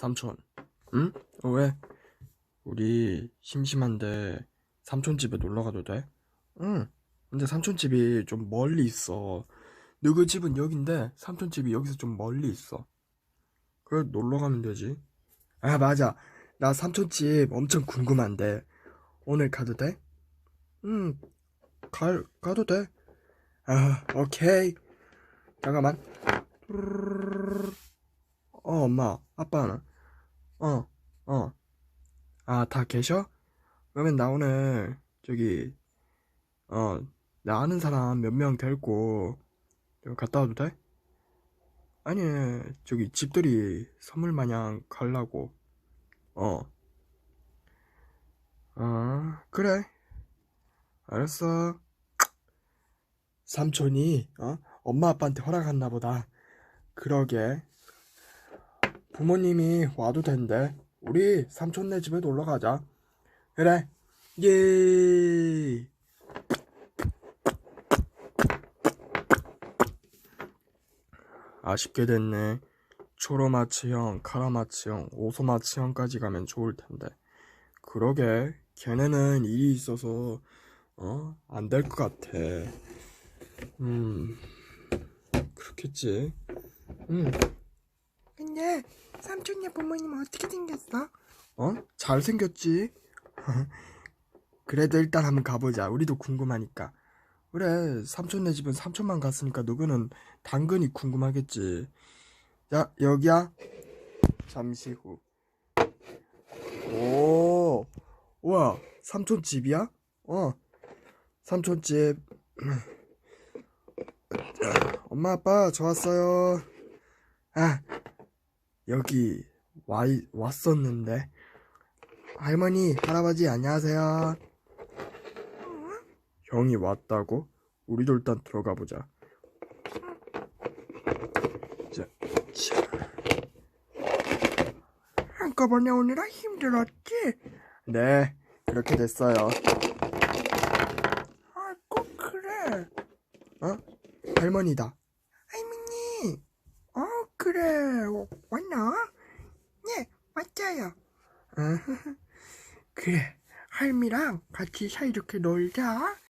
삼촌. 응? 어, 왜? 우리 심심한데 삼촌 집에 놀러 가도 돼? 응. 근데 삼촌 집이 좀 멀리 있어. 너그 집은 여긴데 삼촌 집이 여기서 좀 멀리 있어. 그래 놀러 가면 되지. 아, 맞아. 나 삼촌 집 엄청 궁금한데 오늘 가도 돼? 응. 갈 가도 돼. 아, 오케이. 잠깐만. 어, 엄마, 아빠는? 어, 어. 아, 다 계셔? 그러면 나 오늘, 저기, 어, 나 아는 사람 몇 명 데리고, 좀 갔다 와도 돼? 아니, 저기, 집들이 선물 마냥 가려고. 어. 아, 그래. 알았어. 삼촌이, 어? 엄마 아빠한테 허락했나 보다. 그러게. 부모님이 와도 된대. 우리 삼촌네 집에 놀러 가자. 그래. 예. 아쉽게 됐네. 초로마츠형, 카라마츠형, 오소마츠형까지 가면 좋을 텐데. 그러게. 걔네는 일이 있어서 어? 안 될 것 같아. 음. 그렇겠지. 음. 근데 삼촌네 부모님 어떻게 생겼어? 어? 잘생겼지? 그래도 일단 한번 가보자. 우리도 궁금하니까. 그래, 삼촌네 집은 삼촌만 갔으니까 누구는 당근이 궁금하겠지. 야, 여기야? 잠시 후. 오, 우와, 삼촌 집이야? 어, 삼촌 집. 엄마, 아빠, 저 왔어요. 아, 여기 와, 왔었는데. 할머니, 할아버지, 안녕하세요. 형이 왔다고? 우리도 일단 들어가 보자. 자, 자, 한꺼번에 오느라 힘들었지? 네, 그렇게 됐어요. 아, 꼭 그래. 어? 할머니다. 할머니. 어, 그래. 어, 왔나? 네, 맞아요. 그래. 할미랑 같이 사이좋게 놀자.